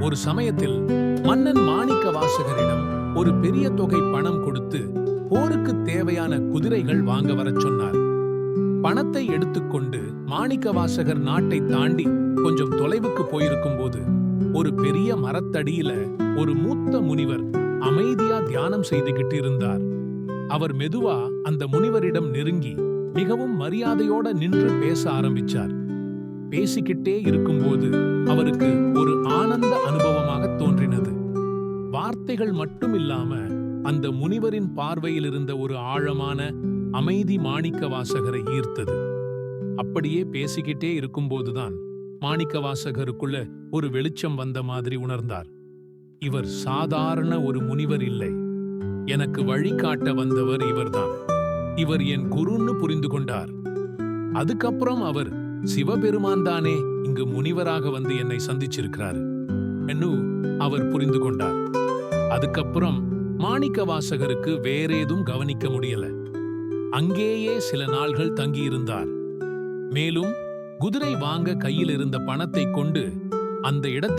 ஒரு சமயத்தில் மன்னன் மாணிக்க வாசகரிடம் ஒரு பெரிய தொகை பணம் கொடுத்து போருக்கு தேவையான குதிரைகள் வாங்க வரச் சொன்னார். பணத்தை எடுத்துக்கொண்டு மாணிக்க வாசகர் நாட்டை தாண்டி கொஞ்சம் தொலைவுக்கு போயிருக்கும் போது ஒரு பெரிய மரத்தடியில ஒரு மூத்த முனிவர் அமைதியா தியானம் செய்துகிட்டு இருந்தார். அவர் மெதுவா அந்த முனிவரிடம் நெருங்கி மிகவும் மரியாதையோட நின்று பேச ஆரம்பிச்சார். பேசிக்கிட்டே இருக்கும்போது அவருக்கு சம்பவமாக தோன்றினது. வார்த்தைகள் மட்டும் இல்லாம அந்த முனிவரின் பார்வையில் இருந்த ஒரு ஆழமான அமைதி மாணிக்க வாசகரை ஈர்த்தது. அப்படியே பேசிக்கிட்டே இருக்கும்போதுதான் மாணிக்க வாசகருக்குள்ள ஒரு வெளிச்சம் வந்த மாதிரி உணர்ந்தார். இவர் சாதாரண ஒரு முனிவர் இல்லை. எனக்கு வழிகாட்ட வந்தவர் இவர்தான். இவர் என் குருன்னு புரிந்து கொண்டார். அதுக்கப்புறம் அவர் சிவபெருமான் தானே இங்கு முனிவராக வந்து என்னை சந்திச்சிருக்கிறாரு. என்று அவர் புரிந்து கொண்டார். அதுக்கப்புறம் மாணிக்க வாசகருக்கு வேறேதும் கவனிக்க முடியல. அங்கேயே சில நாள்கள் தங்கியிருந்தார். மேலும் குதிரை வாங்க கையில் இருந்த பணத்தை கொண்டு அந்த இடத்தில்